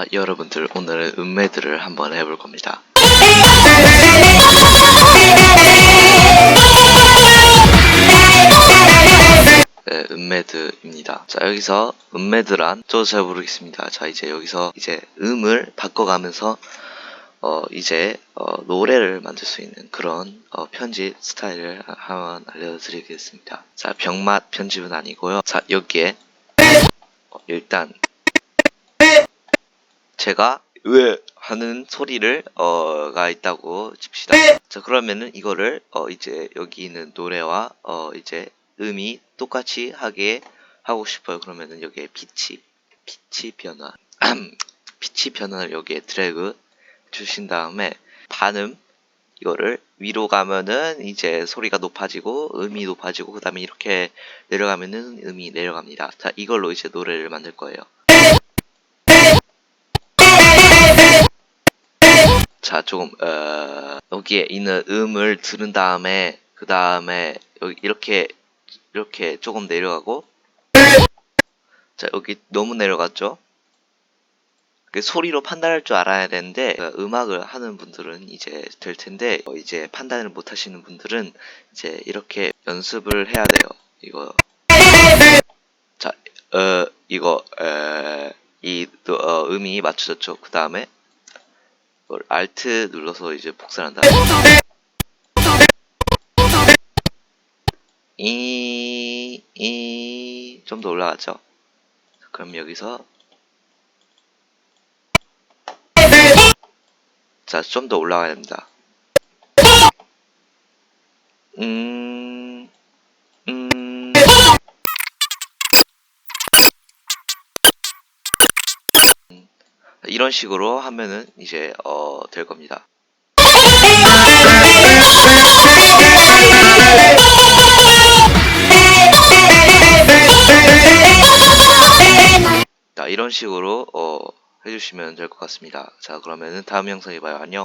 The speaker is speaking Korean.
아, 여러분들 오늘은 음매들을 한번 해볼 겁니다. 네, 음매드입니다. 자, 여기서 음매드란 저도 잘 모르겠습니다. 자, 이제 여기서 이제 음을 바꿔가면서 어, 이제 어, 노래를 만들 수 있는 그런 어, 편집 스타일을 한번 알려드리겠습니다. 자, 병맛 편집은 아니고요. 자, 여기에 어, 일단 제가 왜 하는 소리를 어가 있다고 칩시다. 자 그러면은 이거를 어 이제 여기 있는 노래와 어 이제 음이 똑같이 하게 하고 싶어요. 그러면은 여기에 피치 피치 변화 피치 변화를 여기에 드래그 주신 다음에 반음 이거를 위로 가면은 이제 소리가 높아지고 음이 높아지고 그 다음에 이렇게 내려가면은 음이 내려갑니다. 자 이걸로 이제 노래를 만들 거예요. 자, 조금 어, 여기에 있는 음을 들은 다음에 그 다음에 이렇게 이렇게 조금 내려가고 자 여기 너무 내려갔죠? 그 소리로 판단할 줄 알아야 되는데 어, 음악을 하는 분들은 이제 될 텐데 어, 이제 판단을 못 하시는 분들은 이제 이렇게 연습을 해야 돼요. 이거 자, 어 이거 에, 이 어, 음이 맞춰졌죠. 그 다음에 이걸 Alt 눌러서 이제 복사한다. 이, 이, 좀 더 올라가죠. 그럼 여기서 자, 좀 더 올라가야 됩니다. 음, 이런 식으로 하면은 이제 어, 될 겁니다. 자, 이런 식으로 어, 해주시면 될 것 같습니다. 자, 그러면은 다음 영상에 봐요. 안녕.